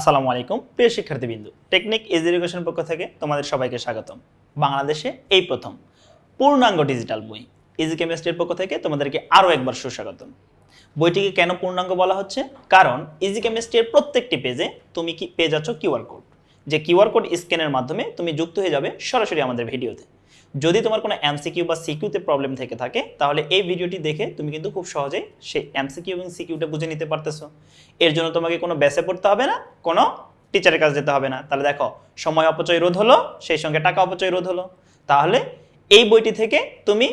আসসালামু আলাইকুম, প্রিয় শিক্ষার্থীবৃন্দু। টেকনিক ইজ এডুকেশন পক্ষ থেকে তোমাদের সবাইকে স্বাগতম। বাংলাদেশে এই প্রথম পূর্ণাঙ্গ ডিজিটাল বই ইজি কেমিস্ট্রির পক্ষ থেকে তোমাদেরকে আরও একবার সুস্বাগতম। বইটিকে কেন পূর্ণাঙ্গ বলা হচ্ছে? কারণ ইজি কেমিস্ট্রির প্রত্যেকটি পেজে তুমি কি পেয়ে যাচ্ছ কিউআর কোড। যে কিউআর কোড স্ক্যানের মাধ্যমে তুমি যুক্ত হয়ে যাবে সরাসরি আমাদের ভিডিওতে। যদি তোমার কোনো এমসিকিউ বা সিকিউতে প্রবলেম থেকে থাকে, তাহলে এই ভিডিওটি দেখে তুমি কিন্তু খুব সহজেই সেই এমসিকিউ এবং সিকিউটা বুঝে নিতে পারতেছো। এর জন্য তোমাকে কোনো ব্যাসে পড়তে হবে না, কোনো টিচারের কাছে যেতে হবে না। তাহলে দেখো, সময় অপচয় রোধ হলো, সেই সঙ্গে টাকা অপচয় রোধ হলো। তাহলে এই বইটি থেকে তুমি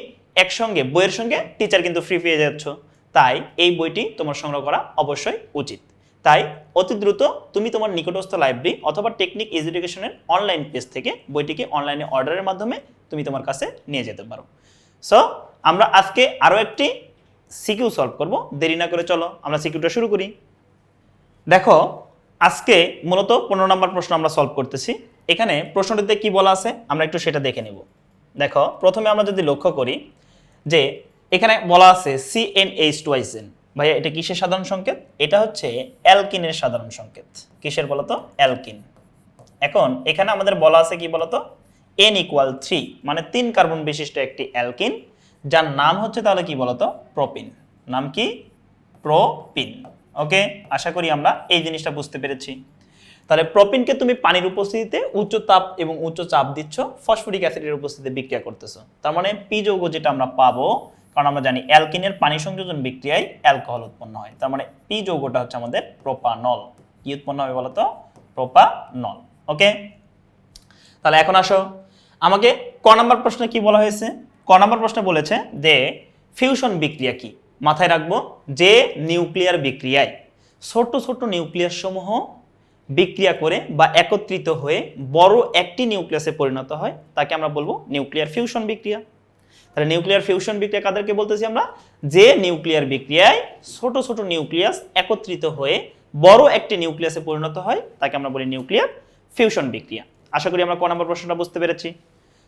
একসঙ্গে, বইয়ের সঙ্গে টিচার কিন্তু ফ্রি পেয়ে যাচ্ছ। তাই এই বইটি তোমার সংগ্রহ করা অবশ্যই উচিত। তাই অতি দ্রুত তুমি তোমার নিকটস্থ লাইব্রেরি অথবা টেকনিক এডুকেশনের অনলাইন পেজ থেকে বইটিকে অনলাইনে অর্ডারের মাধ্যমে তুমি তোমার কাছে নিয়ে যেতে পারো। সো আমরা আজকে আরও একটি সিকিউ সলভ করব। দেরি না করে চলো, আমরা সিকিউটা শুরু করি। দেখো, আজকে মূলত পনেরো নম্বর প্রশ্ন আমরা সলভ করতেছি। এখানে প্রশ্নটিতে কি বলা আছে? আমরা একটু সেটা দেখে নেব। দেখো, প্রথমে আমরা যদি লক্ষ্য করি যে এখানে বলা আছে সি এন এইচ টু আইসেন ভাইয়া, এটা কিসের সাধারণ সংকেত? এটা হচ্ছে অ্যালকিনের সাধারণ সংকেত। কিসের বলতো? অ্যালকিন। এখন এখানে আমাদের বলা আছে কি বলতো? এন ইকুয়াল থ্রি মানে তিন কার্বন বিশিষ্ট একটি অ্যালকিন, যার নাম হচ্ছে তাহলে কি বলতো? প্রোপিন। নাম কি? প্রোপিন। ওকে আশা করি আমরা এই জিনিসটা বুঝতে পেরেছি। তাহলে প্রোপিনকে তুমি পানির উপস্থিতিতে উচ্চ তাপ এবং উচ্চ চাপ দিচ্ছ, ফসফরিক অ্যাসিডের উপস্থিতিতে বিক্রিয়া করতেছো। তার মানে পি যৌগ যেটা আমরা পাবো, কারণ আমরা জানি অ্যালকিনের পানি সংযোজন বিক্রিয়ায় অ্যালকোহল উৎপন্ন হয়। তার মানে পি যৌগটা হচ্ছে আমাদের প্রোপানল। কি উৎপন্ন হবে বলতো? প্রোপানল। ওকে তাহলে এখন আসো। আমাকে ক নাম্বার প্রশ্নে কি বলা হয়েছে? ক নাম্বার প্রশ্নে বলেছে যে ফিউশন বিক্রিয়া কি? মাথায় রাখব, যে নিউক্লিয়ার বিক্রিয়ায় ছোট ছোট নিউক্লিয়াস সমূহ বিক্রিয়া করে বা একত্রিত হয়ে বড় একটি নিউক্লিয়াসে পরিণত হয়, তাকে আমরা বলব নিউক্লিয়ার ফিউশন বিক্রিয়া। তাহলে নিউক্লিয়ার ফিউশন বিক্রিয়া কাদেরকে বলতেছি আমরা? যে নিউক্লিয়ার বিক্রিয়ায় ছোট ছোট নিউক্লিয়াস একত্রিত হয়ে বড় একটি নিউক্লিয়াসে পরিণত হয়, তাকে আমরা বলি নিউক্লিয়ার ফিউশন বিক্রিয়া। আশা করি আমরা ক নম্বর প্রশ্নটা বুঝতে পেরেছি।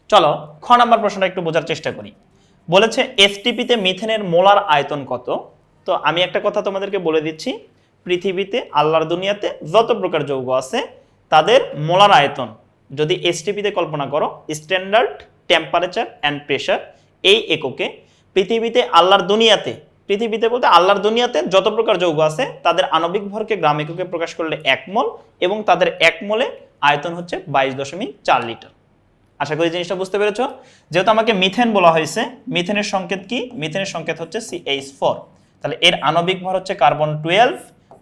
চলো, খ নম্বর প্রশ্নটা একটু বোঝার চেষ্টা করি। বলেছে এসটিপিতে মিথেনের মোলার আয়তন কত? তো আমি একটা কথা তোমাদেরকে বলে দিচ্ছি, পৃথিবীতে, আল্লাহর দুনিয়াতে যত প্রকার যৌগ আছে, তাদের মোলার আয়তন, যদি এসটিপিতে কল্পনা করো স্ট্যান্ডার্ড টেম্পারেচার অ্যান্ড প্রেশার এই এককে, পৃথিবীতে আল্লাহর দুনিয়াতে, পৃথিবীতে বলতে আল্লাহর দুনিয়াতে যত প্রকার যৌগ আছে, তাদের আণবিক ভরকে গ্রাম এককে প্রকাশ করলে এক মোল এবং তাদের এক মোলে আয়তন হচ্ছে বাইশ দশমিক চার লিটার। আশা করি জিনিসটা বুঝতে পেরেছ। যেহেতু আমাকে মিথেন বলা হয়েছে, মিথেনের সংকেত কি? মিথেনের সংকেত হচ্ছে সি এইচ ফোর তাহলে এর আণবিক ভর হচ্ছে carbon twelve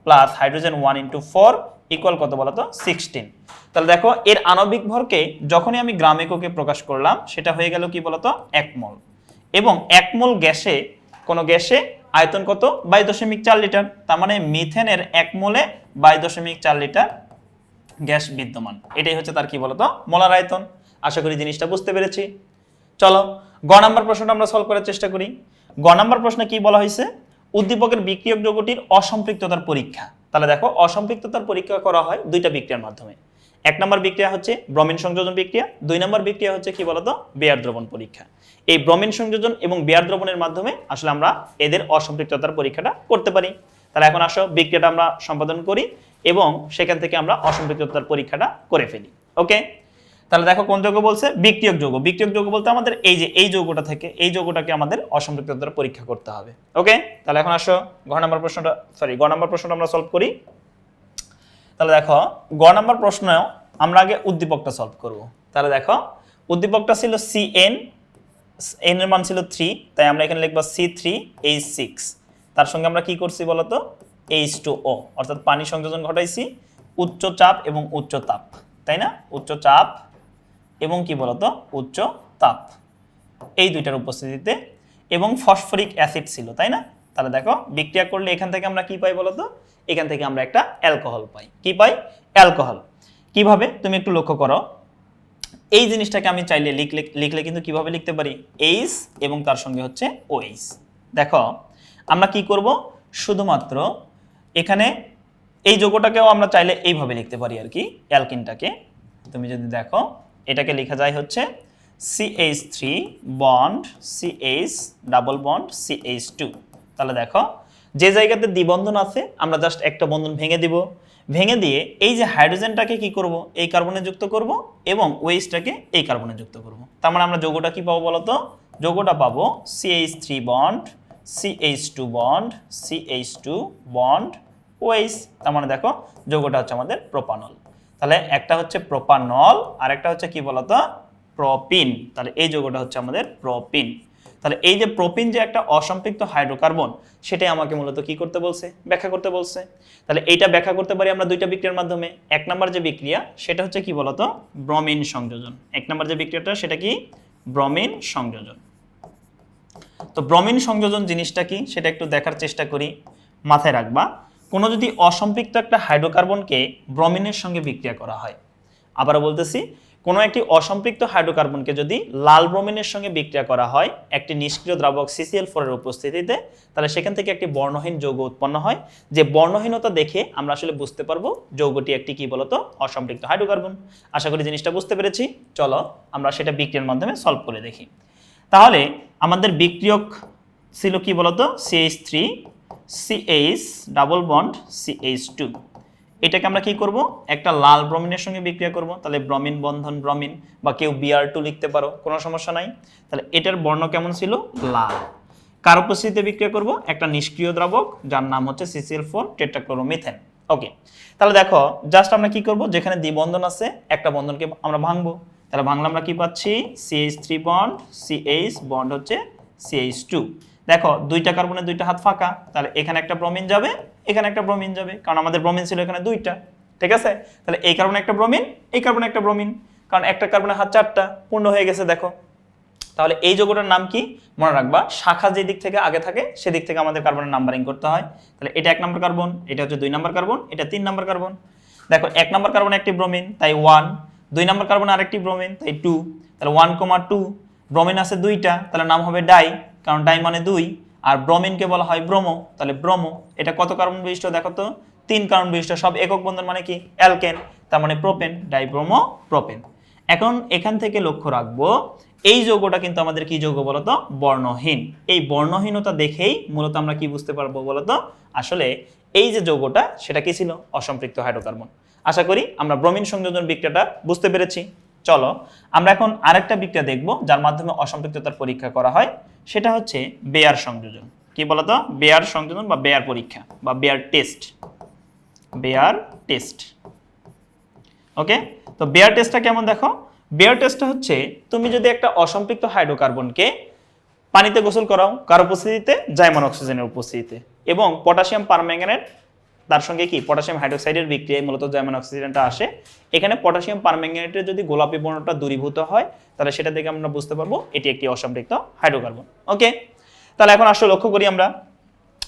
plus hydrogen one into four equal কত বলতো সিক্সটিন তাহলে দেখো, এর আণবিক ভরকে যখনই আমি গ্রাম এককে প্রকাশ করলাম, সেটা হয়ে গেল কি বলতো এক মোল। এবং এক মোল গ্যাসে, কোনো গ্যাসে আয়তন কত? বাইশ দশমিক চার লিটার। তার মানে মিথেনের এক মোলে দশমিক চার লিটার গ্যাস বিদ্যমান। এটাই হচ্ছে তার কি বলতো মোলার আয়তন। আশা করি জিনিসটা বুঝতে পেরেছি। চলো, গ নাম্বার প্রশ্নটা আমরা সলভ করার চেষ্টা করি। গ নাম্বার প্রশ্নে কি বলা হয়েছে? উদ্দীপকের বিক্রিয়ক যৌগটির অসম্পৃক্ততার পরীক্ষা। তাহলে দেখো, অসম্পৃক্ততার পরীক্ষা করা হয় দুইটা বিক্রিয়ার মাধ্যমে। এক নম্বর বিক্রিয়া হচ্ছে ব্রমিন সংযোজন বিক্রিয়া, দুই নম্বর বিক্রিয়া হচ্ছে কি বলতো? বেয়ার দ্রবণ পরীক্ষা। এই ব্রমিন সংযোজন এবং বেয়ার দ্রবণের মাধ্যমে আসলে আমরা এদের অসম্পৃক্ততার পরীক্ষাটা করতে পারি। তাহলে এখন আসো, বিক্রিয়াটা আমরা সম্পাদন করি এবং সেখান থেকে আমরা অসম্পৃক্ততার পরীক্ষাটা করে ফেলি। ওকে তাহলে দেখো কোন যৌগ বলছে? বিক্রিয়ক যৌগ। বিক্রিয়ক যৌগ বলতে আমাদের এই যে, এই যৌগটা থেকে, এই যৌগটাকে আমাদের অসম্পৃক্ততার পরীক্ষা করতে হবে। ওকে তাহলে এখন আসো ঘ নম্বর প্রশ্নটা সরি গ নম্বর প্রশ্নটা আমরা সলভ করি। তাহলে দেখো, গ নম্বর প্রশ্ন আমরা আগে উদ্দীপকটা সলভ করব। তাহলে দেখো, উদ্দীপকটা ছিল সি এন এন এর মান ছিল থ্রি তাই আমরা এখানে লিখব সি থ্রি এইচ সিক্স তার সঙ্গে আমরা কি করছি বলতো? এইচ টু ও অর্থাৎ পানি সংযোজন ঘটাইছি, উচ্চ চাপ এবং উচ্চ তাপ, তাই না? উচ্চ চাপ এবং কি বলতো? উচ্চ তাপ। এই দুইটার উপস্থিতিতে এবং ফসফরিক অ্যাসিড ছিল, তাই না? তাহলে দেখো, বিক্রিয়া করলে এখান থেকে আমরা কি পাই বলতো? এখান থেকে আমরা একটা অ্যালকোহল পাই। কি পাই? অ্যালকোহল। কীভাবে? তুমি একটু লক্ষ্য করো। এই জিনিসটাকে আমি চাইলে লিখলে লিখলে কিন্তু কীভাবে লিখতে পারি? এইচ এবং তার সঙ্গে হচ্ছে ওএইচ দেখো, আমরা কি করব? শুধুমাত্র এখানে এই যোগটাকেও আমরা চাইলে এইভাবে লিখতে পারি আর কি, অ্যালকিনটাকে। তুমি যদি দেখো এটাকে লেখা যায় হচ্ছে CH three bond CH double bond CH two তাহলে দেখো, যে জায়গাতে দ্বিবন্ধন আছে, আমরা জাস্ট একটা বন্ধন ভেঙে দিব। ভেঙে দিয়ে এই যে হাইড্রোজেনটাকে কি করব? এই কার্বনে যুক্ত করব এবং ওয়েস্টটাকে এই কার্বনে যুক্ত করব। তার মানে আমরা যৌগটা কি পাবো বলতো? যৌগটা পাবো CH three bond CH two bond CH two bond ওয়েস তার মানে দেখো, যৌগটা হচ্ছে আমাদের প্রোপানল তাহলে একটা হচ্ছে প্রোপানল আর একটা হচ্ছে কি বলতো? প্রপিন। তাহলে এই যৌগটা হচ্ছে আমাদের প্রপিন। তাহলে এই যে প্রোপিন যে একটা অসম্পৃক্ত হাইড্রোকার্বন, সেটাই আমাকে মূলত কি করতে বলছে? ব্যাখ্যা করতে বলছে। তাহলে এইটা ব্যাখ্যা করতে পারি আমরা দুইটা বিক্রিয়ার মাধ্যমে। এক নাম্বার যে বিক্রিয়া, সেটা হচ্ছে কি বলতো? ব্রমিন সংযোজন। এক নাম্বার যে বিক্রিয়াটা, সেটা কি? ব্রমিন সংযোজন। তো ব্রমিন সংযোজন জিনিসটা কি? সেটা একটু দেখার চেষ্টা করি। মাথায় রাখবা। কোনো যদি অসম্পৃক্ত একটা হাইড্রোকার্বনকে ব্রমিনের সঙ্গে বিক্রিয়া করা হয়। আবারও বলতেছি, কোনো একটি অসম্পৃক্ত হাইড্রোকার্বনকে যদি লাল ব্রোমিনের সঙ্গে বিক্রিয়া করা হয়, একটি নিষ্ক্রিয় দ্রাবক সিসিএল ফোরের উপস্থিতিতে, তাহলে সেখান থেকে একটি বর্ণহীন যৌগ উৎপন্ন হয়। যে বর্ণহীনতা দেখে আমরা আসলে বুঝতে পারব যৌগটি একটি কি বলতো? অসম্পৃক্ত হাইড্রোকার্বন। আশা করি জিনিসটা বুঝতে পেরেছি। চলো, আমরা সেটা বিক্রিয়ার মাধ্যমে সলভ করে দেখি। তাহলে, আমাদের বিক্রিয়ক ছিল কি বলতো? CH three CH double bond CH two এটাকে আমরা কি করব? একটা লাল ব্রমিনের সঙ্গে বিক্রিয়া করব। তাহলে ব্রমিন বন্ধন ব্রমিন বা কেউ বিআর টু লিখতে পারো, কোনো সমস্যা নাই। তাহলে এটার বর্ণ কেমন ছিল? লাল। কার উপস্থিতিতে বিক্রিয়া করব? একটা নিষ্ক্রিয় দ্রাবক, যার নাম হচ্ছে সিসিএল ফোর টেট্রাক্লোরোমিথেন ওকে তাহলে দেখো জাস্ট আমরা কি করব? যেখানে দ্বিবন্ধন আছে, একটা বন্ধনকে আমরা ভাঙবো। তাহলে ভাঙলে আমরা কি পাচ্ছি? CH three bond CH bond হচ্ছে সিএইচ টু দেখো দুইটা কার্বনের দুইটা হাত ফাঁকা, তাহলে এখানে একটা ব্রমিন যাবে, এখানে একটা ব্রমিন যাবে, কারণ আমাদের ব্রমিন ছিল এখানে দুইটা, ঠিক আছে? তাহলে এই কার্বনে একটা ব্রমিন এই কার্বনে একটা ব্রমিন কারণ একটা কার্বনের হাত চারটা, পূর্ণ হয়ে গেছে, দেখো। তাহলে এই যৌগটার নাম কি? মনে রাখবা, শাখা যে দিক থেকে আগে থাকে, সেদিক থেকে আমাদের কার্বনের নাম্বারিং করতে হয়। তাহলে এটা এক নম্বর কার্বন এটা হচ্ছে দুই নম্বর কার্বন এটা তিন নম্বর কার্বন দেখো, এক নম্বর কার্বন একটি ব্রোমিন তাই ওয়ান দুই নম্বর কার্বন আরেকটি ব্রোমিন তাই টু তাহলে ওয়ান কমা টু ব্রোমিন আছে দুইটা, তাহলে নাম হবে ডাই কারণ ডাই মানে দুই, আর ব্রমিনকে বলা হয় ব্রোমো, তাহলে ব্রোমো, এটা কত কার্বন বিশিষ্ট দেখো তো? তিন কার্বন বিশিষ্ট, সব একক বন্ধন মানে কি? অ্যালকেন, তার মানে প্রোপেন ডাইব্রোমো প্রোপেন এখন এখান থেকে লক্ষ্য রাখব, এই যৌগটা কিন্তু আমাদের কি যৌগ বলতো? বর্ণহীন। এই বর্ণহীনতা দেখেই মূলত আমরা কি বুঝতে পারব বলতো? আসলে এই যে যৌগটা, সেটা কি ছিল? অসম্পৃক্ত হাইড্রোকার্বন। আশা করি আমরা ব্রোমিন সংযোজন বিক্রিয়াটা বুঝতে পেরেছি। চলো, আমরা এখন আরেকটা বিক্রিয়া দেখব, যার মাধ্যমে অসম্পৃক্ততার পরীক্ষা করা হয়। সেটা হচ্ছে বেয়ার সংযোজন। কি বলতো? বেয়ার সংযোজন বা বেয়ার পরীক্ষা বা Baeyer test. Baeyer test. Okay? তো বেয়ার টেস্টটা কেমন দেখো? বেয়ার টেস্টটা হচ্ছে, তুমি যদি একটা অসম্পৃক্ত হাইড্রোকার্বনকে পানিতে গোসল করাও, কার উপস্থিতিতে? জাইমন অক্সিজেনের উপস্থিতিতে। এবং পটাশিয়াম পারম্যাঙ্গানেট তার সঙ্গে কি? পটাশিয়াম হাইড্রোক্সাইডের বিক্রিয়ায় মূলত জাইমন অক্সিজেনটা আসে, এখানে পটাশিয়াম পারম্যাঙ্গানেটের যদি গোলাপি বর্ণটা দূরীভূত হয়, তাহলে সেটা থেকে আমরা বুঝতে পারব এটি একটি অসম্পৃক্ত হাইড্রোকার্বন ওকে তাহলে এখন আসলে লক্ষ্য করি আমরা,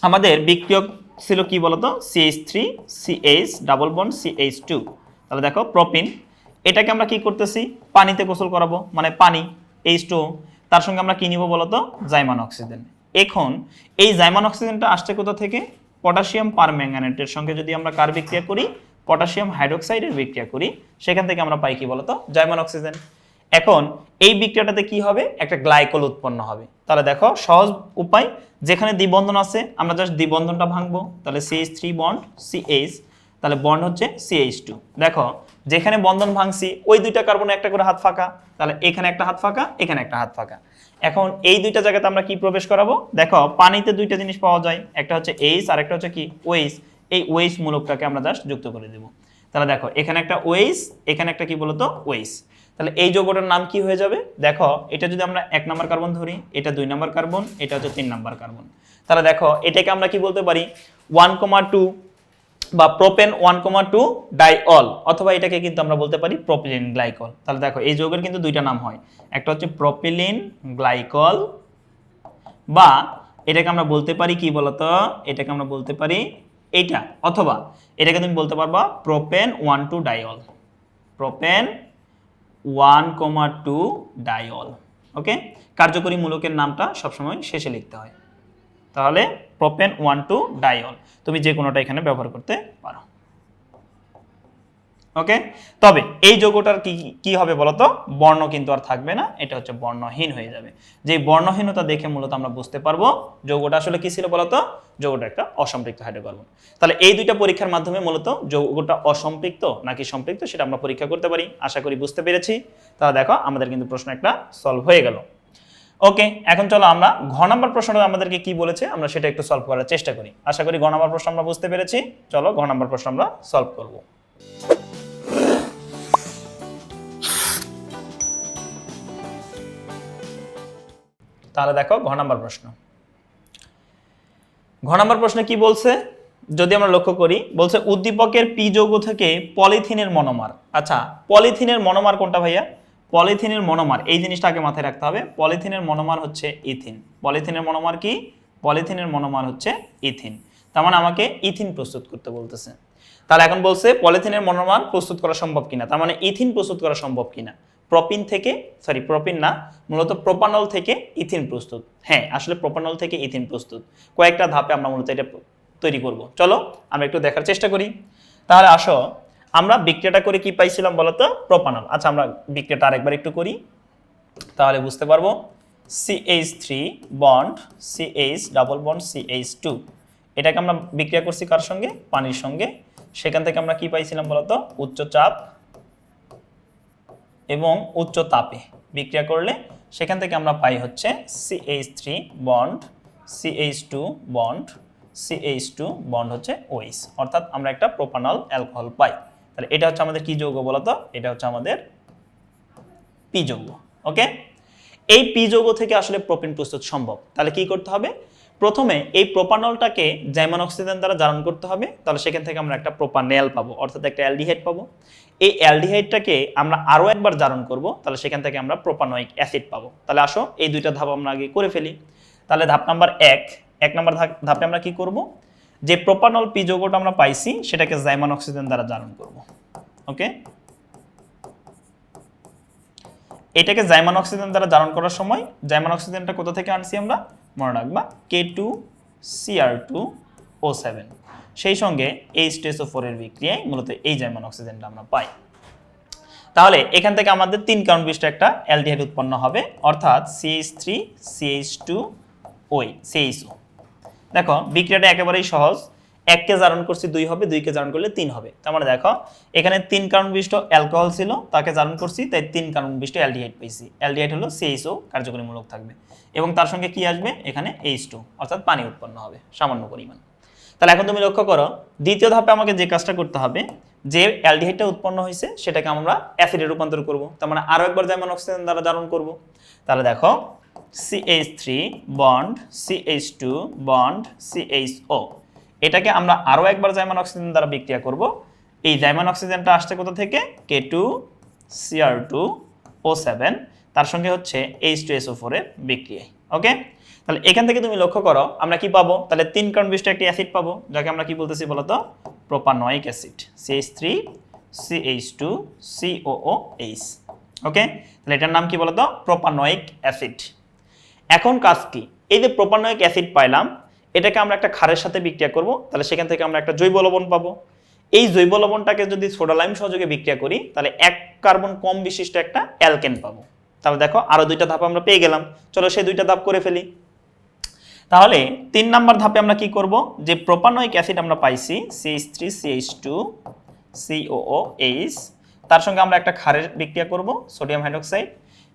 আমাদের বিক্রিয়ক ছিল কি বলতো? CH three CH double bond CH two তাহলে দেখো প্রোপিন এটাকে আমরা কি করতেছি? পানিতে গোসল করাবো মানে পানি এইচ টু তার সঙ্গে আমরা কি নিব বলতো? জাইমান অক্সিজেন এখন এই জাইমান অক্সিজেনটা আসছে কোথা থেকে? পটাশিয়াম পারম্যাঙ্গানেটের সঙ্গে যদি আমরা কার বিক্রিয়া করি? পটাশিয়াম হাইড্রোক্সাইডের বিক্রিয়া করি। সেখান থেকে আমরা পাই কি বলতো? জাইমন অক্সিজেন। এখন এই বিক্রিয়াটাতে কি হবে? একটা গ্লাইকোল উৎপন্ন হবে। তাহলে দেখো, সহজ উপায়, যেখানে দ্বিবন্ধন আছে, আমরা জাস্ট দ্বিবন্ধনটা ভাঙবো। তাহলে সিএইচ থ্রি বন্ড সিএইচ তাহলে বন্ড হচ্ছে সিএইচ টু দেখো যেখানে বন্ধন ভাঙছি, ওই দুইটা কার্বনে একটা করে হাত ফাঁকা, তাহলে এখানে একটা হাত ফাঁকা, এখানে একটা হাত ফাঁকা। এখন এই দুইটা জায়গাতে আমরা কি প্রবেশ করাবো? দেখো, পানিতে দুইটা জিনিস পাওয়া যায়, একটা হচ্ছে এইচ আর একটা হচ্ছে কি? ওয়েস এই ওয়েস মূলকটাকে আমরা জাস্ট যুক্ত করে দেবো। তাহলে দেখো, এখানে একটা ওয়েস এখানে একটা কি বলতো? ওয়েস তাহলে এই যৌগটার নাম কি হয়ে যাবে? দেখো, এটা যদি আমরা এক নম্বর কার্বন ধরি, এটা দুই নম্বর কার্বন এটা হচ্ছে তিন নম্বর কার্বন তাহলে দেখো, এটাকে আমরা কি বলতে পারি? ওয়ান কমা টু বা propane one comma two diol অথবা এটাকে কিন্তু আমরা বলতে পারি প্রোপিলিন গ্লাইকল তাহলে দেখো, এই যৌগের কিন্তু দুইটা নাম হয়। একটা হচ্ছে প্রোপিলিন গ্লাইকল বা এটাকে আমরা বলতে পারি কি বলতো? এটাকে আমরা বলতে পারি এইটা, অথবা এটাকে তুমি বলতে পারবা propane one two diol propane one comma two diol okay কার্যকরী মূলকের নামটা সবসময় শেষে লিখতে হয়। তাহলে প্রোপেন ওয়ান টু ডাইঅল তুমি যে কোনোটা এখানে ব্যবহার করতে পারো। ওকে তবে এই যৌগটার কি কি হবে বলতো? বর্ণ কিন্তু আর থাকবে না, এটা হচ্ছে বর্ণহীন হয়ে যাবে। যে বর্ণহীনতা দেখে মূলত আমরা বুঝতে পারব যৌগটা আসলে কি ছিল বলতো? যৌগটা একটা অসম্পৃক্ত হাইড্রোকার্বন তাহলে এই দুইটা পরীক্ষার মাধ্যমে মূলত যৌগটা অসম্পৃক্ত নাকি সম্পৃক্ত সেটা আমরা পরীক্ষা করতে পারি, আশা করি বুঝতে পেরেছি। তাহলে দেখো, আমাদের কিন্তু প্রশ্ন একটা সলভ হয়ে গেল। ওকে এখন চলো আমরা ঘ নাম্বার প্রশ্নটা আমাদেরকে কি বলেছে, আমরা সেটা একটু সলভ করার চেষ্টা করি। আশা করি ঘ নাম্বার প্রশ্ন আমরা বুঝতে পেরেছি। চলো ঘ নাম্বার প্রশ্ন আমরা সলভ করব। তাহলে দেখো ঘ নাম্বার প্রশ্ন। ঘ নাম্বার প্রশ্নে কি বলছে? যদি আমরা লক্ষ্য করি, বলছে উদ্দীপকের পি যৌগ থেকে পলিথিনের মনোমার। আচ্ছা পলিথিনের মনোমার কোনটা ভাইয়া? পলিথিনের মনোমার, এই জিনিসটা আগে মাথায় রাখতে হবে। পলিথিনের মনোমার হচ্ছে ইথিন। পলিথিনের মনোমার কি? পলিথিনের মনোমার হচ্ছে ইথিন। তার মানে আমাকে ইথিন প্রস্তুত করতে বলতেছে। তাহলে এখন বলছে, পলিথিনের মনোমার প্রস্তুত করা সম্ভব কিনা? তার মানে ইথিন প্রস্তুত করা সম্ভব কিনা? প্রপিন থেকে সরি প্রপিন না, মূলত প্রোপানল থেকে ইথিন প্রস্তুত। হ্যাঁ আসলে প্রোপানল থেকে ইথিন প্রস্তুত। কয়েকটা ধাপে আমরা মূলত এটা তৈরি করব। চলো, আমরা একটু দেখার চেষ্টা করি। তাহলে আসো আমরা বিক্রিয়াটা করে কি পাইছিলাম বলতো? প্রোপানল আচ্ছা আমরা বিক্রিয়াটা আরেকবার একটু করি। তাহলে বুঝতে পারব। CH three bond CH double bond CH two এটাকে আমরা বিক্রিয়া করছি কার সঙ্গে? পানির সঙ্গে। সেখান থেকে আমরা কি পাইছিলাম বলতো? উচ্চ চাপ এবং উচ্চ তাপে বিক্রিয়া করলে সেখান থেকে আমরা পাই হচ্ছে CH three bond CH two bond CH two bond হচ্ছে ওইস অর্থাৎ আমরা একটা প্রোপানল অ্যালকোহল পাই। তাহলে এটা হচ্ছে আমাদের কি যৌগ বলতো এটা হচ্ছে আমাদের পি যৌগ ওকে এই পি যৌগ থেকে আসলে প্রোপিন প্রস্তুত সম্ভব। তাহলে কি করতে হবে? প্রথমে এই প্রোপানলটাকে জাইমান অক্সিজেন দ্বারা জারণ করতে হবে। তাহলে সেখান থেকে আমরা একটা প্রোপানেল পাবো, অর্থাৎ একটা অ্যালডিহাইড পাবো। এই অ্যালডিহাইডটাকে আমরা আরও একবার জারণ করব। তাহলে সেখান থেকে আমরা প্রোপানোয়িক অ্যাসিড পাবো। তাহলে আসো, এই দুইটা ধাপ আমরা আগে করে ফেলি। তাহলে ধাপ নাম্বার এক এক নাম্বার ধাপ- ধাপে আমরা কি করব? যে প্রোপানল পি যৌগটা আমরা পাইছি, সেটাকে জাইমান অক্সিজেন দ্বারা জারণ করব। ওকে এটাকে জাইমান অক্সিজেন দ্বারা জারণ করার সময় জাইমান অক্সিজেনটা কোথা থেকে আনছি আমরা? মনে রাখবা K two CR two O seven সেই সঙ্গে এইচ টেসো ফোরের বিক্রিয়ায় মূলত এই জাইমান অক্সিজেনটা আমরা পাই। তাহলে এখান থেকে আমাদের তিন কারণ বিশিষ্ট একটা অ্যালডিহাইড উৎপন্ন হবে, অর্থাৎ সিএইচ থ্রি সিএইচ টু ওই সিএইচও দেখো, বিক্রিয়াটা একেবারেই সহজ। এককে জারণ করছি দুই হবে দুইকে জারণ করলে তিন হবে। তার মানে দেখো, এখানে তিন কারণ বিশিষ্ট অ্যালকোহল ছিল, তাকে জারণ করছি, তাই তিন কারণ বিশিষ্ট অ্যালডিহাইড পেয়েছি অ্যালডিহাইড হলো সিএইচও কার্যকরীমূলক থাকবে। এবং তার সঙ্গে কি আসবে? এখানে এইচ টু অর্থাৎ পানি উৎপন্ন হবে, সামান্য পরিমাণ। তাহলে এখন তুমি লক্ষ্য করো, দ্বিতীয় ধাপে আমাকে যে কাজটা করতে হবে, যে অ্যালডিহাইডটা উৎপন্ন হয়েছে, সেটাকে আমরা অ্যাসিডে রূপান্তর করব। তার মানে আরও একবার যেমন অক্সিজেন দ্বারা জারণ করব। তাহলে দেখো CH three bond CH two bond CHO এটাকে আমরা আরও একবার জাইমান অক্সিজেন দ্বারা বিক্রিয়া করব। এই জাইমান অক্সিজেনটা আসছে কোথা থেকে? K two CR two O seven তার সঙ্গে হচ্ছে এইচ টু এসও ফোরের বিক্রিয়ায় ওকে তাহলে এখান থেকে তুমি লক্ষ্য করো, আমরা কি পাবো? তাহলে তিন কারণ বিশিষ্ট একটি অ্যাসিড পাবো, যাকে আমরা কি বলতেছি বলতো? Propanoic acid CH three CH two COO H okay তাহলে এটার নাম কি বলতো? প্রোপানয়িক অ্যাসিড এখন কাজ কি? এই যে প্রোপানয়িক অ্যাসিড পাইলাম, এটাকে আমরা একটা ক্ষারের সাথে বিক্রিয়া করব, তাহলে সেখান থেকে আমরা একটা জৈব লবণ পাবো। এই জৈব লবণটাকে যদি সোডা লাইম সহযোগে বিক্রিয়া করি, তাহলে এক কার্বন কম বিশিষ্ট একটা অ্যালকেন পাবো। তাহলে দেখো, আরও দুইটা ধাপ আমরা পেয়ে গেলাম। চলো সেই দুইটা ধাপ করে ফেলি। তাহলে তিন নাম্বার ধাপে আমরা কি করব? যে প্রোপানয়িক অ্যাসিড আমরা পাইছি CH three CH two COO H তার সঙ্গে আমরা একটা ক্ষারের বিক্রিয়া করব, সোডিয়াম হাইড্রোক্সাইড।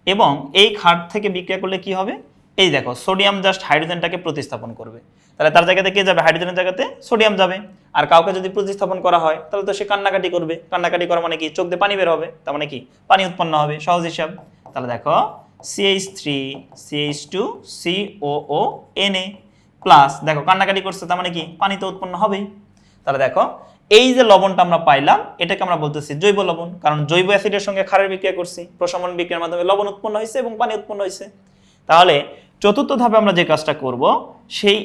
এবং এই ক্ষার থেকে বিক্রিয়া করলে কি হবে? এই দেখো সোডিয়াম জাস্ট হাইড্রোজেনটাকে প্রতিস্থাপন করবে। তাহলে তার জায়গাতে কে যাবে? হাইড্রোজেনের জায়গাতে সোডিয়াম যাবে। আর কাউকে যদি প্রতিস্থাপন করা হয়, তাহলে তো সে কান্নাকাটি করবে। কান্নাকাটি করা মানে কি? চোখ দিয়ে পানি বের হবে। তার মানে কি? পানি উৎপন্ন হবে, সহজ হিসাব। তাহলে দেখো CH three CH two COO NA plus দেখো, কান্নাকাটি করছে, তার মানে কি? পানি তো উৎপন্ন হবেই। তাহলে দেখো, এই যে লবণটা আমরা পাইলাম, এটাকে আমরা বলতেছি জৈব লবণ। কারণ জৈব অ্যাসিডের সঙ্গে ক্ষারের বিক্রিয়া করছি। প্রশমন বিক্রিয়ার মাধ্যমে লবণ উৎপন্ন হয়েছে এবং পানি উৎপন্ন হয়েছে। তাহলে চতুর্থ ধাপে আমরা যে কাজটা করব, সেই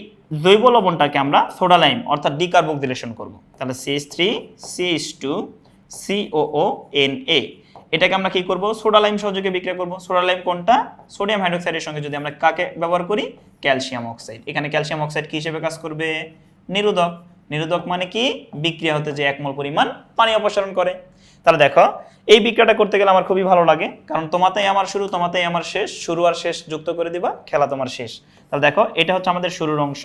জৈব লবণটাকে আমরা সোডা লাইম অর্থাৎ ডিকার্বোক্সিলেশন করব। তাহলে CS three CS two COO N A এটাকে আমরা কি করব? সোডা লাইম সহযোগে বিক্রিয়া করব। সোডা লাইম কোনটা সোডিয়াম হাইড্রোক্সাইডের সঙ্গে যদি আমরা কাকে ব্যবহার করি? ক্যালসিয়াম অক্সাইড এখানে ক্যালসিয়াম অক্সাইড কি হিসেবে কাজ করবে? নিরোধক। নিরোধক মানে কি? বিক্রিয়া হতে যে একমল পরিমাণ পানি অপসারণ করে। তাহলে দেখো, এই বিক্রিয়াটা করতে গেলে আমার খুবই ভালো লাগে, কারণ তোমাতেই আমার শুরু, তোমাতেই আমার শেষ, শুরু আর শেষ যুক্ত করে দিবা, খেলা তোমার শেষ। তাহলে দেখো, এটা হচ্ছে আমাদের শুরুর অংশ,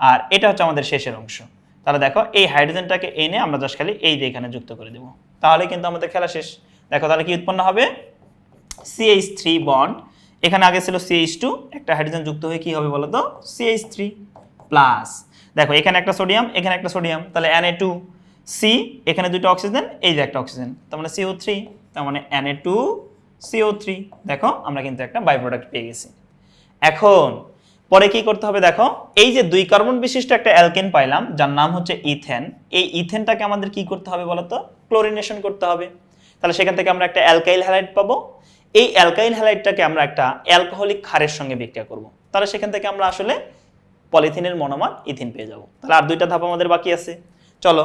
আর এটা হচ্ছে আমাদের শেষের অংশ। তাহলে দেখো, এই হাইড্রোজেনটাকে এনে আমরা জাস্ট খালি এই দিয়ে এখানে যুক্ত করে দেবো। তাহলে কিন্তু আমাদের খেলা শেষ। দেখো, তাহলে কি উৎপন্ন হবে? সিএইচ থ্রি বন্ড এখানে আগে ছিল সিএইচ টু একটা হাইড্রোজেন যুক্ত হয়ে কি হবে বলো তো সিএইচ থ্রি প্লাস দেখো, এখানে একটা সোডিয়াম, এখানে একটা সোডিয়াম, তাহলে এন এ টু সি এখানে দুটো অক্সিজেন এই যে একটা অক্সিজেন তার মানে সিও থ্রি তার মানে N A two CO three দেখো, আমরা কিন্তু একটা বাই প্রোডাক্ট পেয়ে গেছি। এখন, পরে কি করতে হবে দেখো, এই যে দুই কার্বন বিশিষ্ট একটা অ্যালকেন পাইলাম, যার নাম হচ্ছে ইথেন, এই ইথেনটাকে আমাদের কি করতে হবে বলতো? ক্লোরিনেশন করতে হবে। তাহলে সেখান থেকে আমরা একটা অ্যালকাইল হ্যালাইড পাবো। এই অ্যালকাইল হ্যালাইডটাকে আমরা একটা অ্যালকোহলিক ক্ষারের সঙ্গে বিক্রিয়া করব। তাহলে সেখান থেকে আমরা আসলে পলিথিনের মনোমার ইথিন পেয়ে যাব। তাহলে আর দুইটা ধাপ আমাদের বাকি আছে। চলো,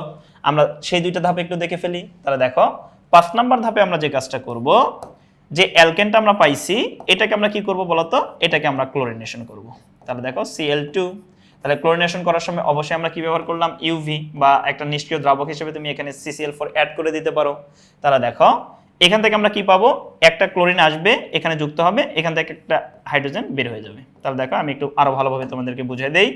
আমরা সেই দুইটা ধাপ একটু দেখে ফেলি। তাহলে দেখো, পাঁচ নাম্বার ধাপে আমরা যে কাজটা করব, যে অ্যালকেনটা আমরা পাইছি, এটাকে আমরা কি করব বলতো এটাকে আমরা ক্লোরিনেশন করব। তাহলে দেখো সিএল টু তাহলে ক্লোরিনেশন করার সময় অবশ্যই আমরা কি ব্যবহার করলাম? ইউভি বা একটা নিষ্ক্রিয় দ্রাবক হিসেবে তুমি এখানে সিসিএল ফোর অ্যাড করে দিতে পারো। তাহলে দেখো এখান থেকে আমরা কি পাবো? একটা ক্লোরিন আসবে, এখানে যুক্ত হবে, এখান থেকে একটা হাইড্রোজেন বের হয়ে যাবে। তাহলে দেখো, আমি একটু আরও ভালোভাবে তোমাদেরকে বুঝিয়ে দেই।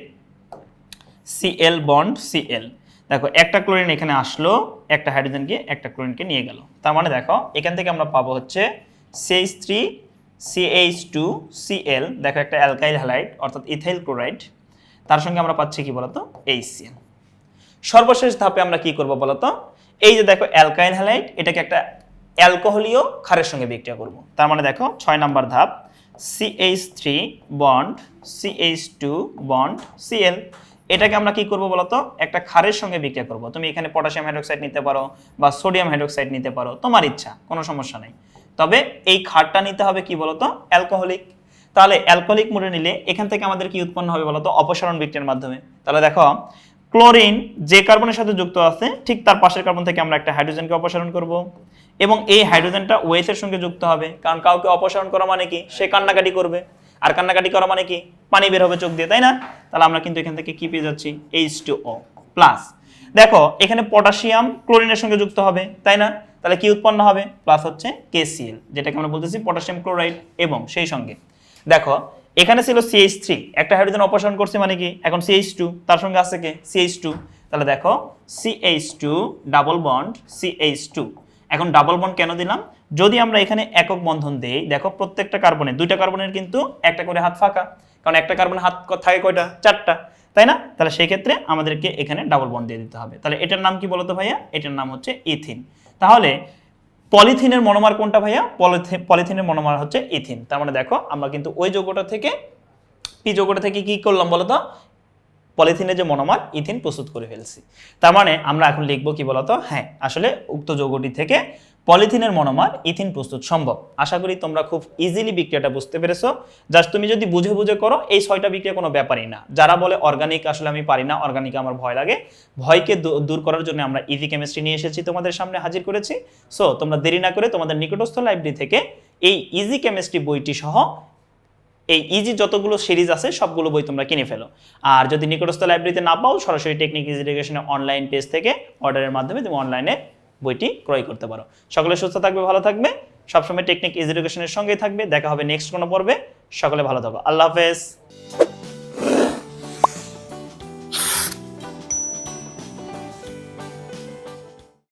সিএল বন্ড সিএল দেখো, একটা ক্লোরিন এখানে আসলো, একটা হাইড্রোজেন হাইড্রোজেনকে একটা ক্লোরিনকে নিয়ে গেল। তার মানে দেখো, এখান থেকে আমরা পাবো হচ্ছে CH three CH two CL দেখো একটা অ্যালকাইল হ্যালাইড, অর্থাৎ ইথাইল ক্লোরাইড। তার সঙ্গে আমরা পাচ্ছি কি বলতো? এইচসিএল সর্বশেষ ধাপে আমরা কি করব বলতো? এই যে দেখো, অ্যালকাইল হ্যালাইড, এটাকে একটা অ্যালকোহলীয় ক্ষারের সঙ্গে বিক্রিয়া করব। তার মানে দেখো, ছয় নাম্বার ধাপ CH three bond CH two bond CL এটাকে আমরা কি করব বলতো? একটা ক্ষারের সঙ্গে বিক্রিয়া করব। তুমি এখানে পটাশিয়াম হাইড্রোক্সাইড নিতে পারো বা সোডিয়াম হাইড্রোক্সাইড নিতে পারো, তোমার ইচ্ছা, কোনো সমস্যা নেই। তবে এই ক্ষারটা নিতে হবে কি বলতো? অ্যালকোহলিক। তাহলে অ্যালকোহলিক মোডে নিলে এখান থেকে আমাদের কি উৎপন্ন হবে বলতো? অপসারণ বিক্রিয়ার মাধ্যমে। তাহলে দেখো ক্লোরিন যে কার্বনের সাথে যুক্ত আছে, ঠিক তার পাশের কার্বন থেকে আমরা একটা হাইড্রোজেনকে অপসারণ করব। এবং এই হাইড্রোজেনটা ওয়েসের সঙ্গে যুক্ত হবে। কারণ কাউকে অপসারণ করা মানে কি? সে কান্নাকাটি করবে। আর কান্নাকাটি করা মানে কি? পানি বের হবে চোখ দিয়ে, তাই না? তাহলে আমরা কিন্তু এখান থেকে কি পেয়ে যাচ্ছি? এইচ টু ও প্লাস দেখো, এখানে পটাশিয়াম ক্লোরিনের সঙ্গে যুক্ত হবে, তাই না? তাহলে কি উৎপন্ন হবে? প্লাস হচ্ছে কেসিএল যেটাকে আমরা বলতেছি পটাশিয়াম ক্লোরাইড এবং সেই সঙ্গে। দেখো এখানে ছিল সিএইচ থ্রি একটা হাইড্রোজেন অপসারণ করছে মানে কি? এখন সিএইচ টু তার সঙ্গে আছে কে? সিএইচ টু তাহলে দেখো CH two double bond CH two এখন ডাবল বন্ড কেন দিলাম? যদি আমরা এখানে একক বন্ধন দেই, দেখো প্রত্যেকটা কার্বনে দুইটা কার্বনের কিন্তু একটা করে হাত ফাঁকা। কারণ একটা কার্বনের হাত থাকে কয়টা? চারটা। তাই না? তাহলে সেই ক্ষেত্রে আমাদেরকে এখানে ডাবল বন্ড দিয়ে দিতে হবে। তাহলে এটার নাম কি বলতো ভাইয়া? এটার নাম হচ্ছে ইথিন তাহলে পলিথিনের মনোমার কোনটা ভাইয়া? পলিথিন পলিথিনের মনোমার হচ্ছে ইথিন। তার মানে দেখো, আমরা কিন্তু ওই যৌগটা থেকে, পি যৌগটা থেকে কি করলাম বলতো? পলিথিনের যে মনোমার, ইথিন প্রস্তুত করে ফেলছি। তার মানে আমরা এখন লিখব কি বলতো? হ্যাঁ আসলে উক্ত যৌগটি থেকে পলিথিনের মনোমার, ইথিন প্রস্তুত সম্ভব। আশা করি তোমরা খুব ইজিলি বিক্রিয়াটা বুঝতে পেরেছ। জাস্ট তুমি যদি বুঝে বুঝে করো, এই ছয়টা বিক্রিয়া কোনো ব্যাপারই না। যারা বলে অর্গানিক আসলে আমি পারি না অর্গানিক আমার ভয় লাগে। ভয়কে দূর করার জন্য আমরা ইজি কেমিস্ট্রি নিয়ে এসেছি তোমাদের সামনে হাজির করেছি। সো তোমরা দেরি না করে তোমাদের নিকটস্থ লাইব্রেরি থেকে এই ইজি কেমিস্ট্রি বইটি সহ এই ইজি যতগুলো সিরিজ আছে, সবগুলো বই তোমরা কিনে ফেলো। আর যদি নিকটস্থ লাইব্রেরিতে না পাও, সরাসরি টেকনিক ইজি এডুকেশনের অনলাইন পেজ থেকে অর্ডারের মাধ্যমে তুমি অনলাইনে বইটি ক্রয় করতে পারো। সকলে সুস্থ থাকবে, ভালো থাকবে। সবসময় টেকনিক এডুকেশনের সঙ্গেই থাকবে। দেখা হবে নেক্সট কোনো পর্বে। সকলে ভালো থাকো। আল্লাহ হাফেজ।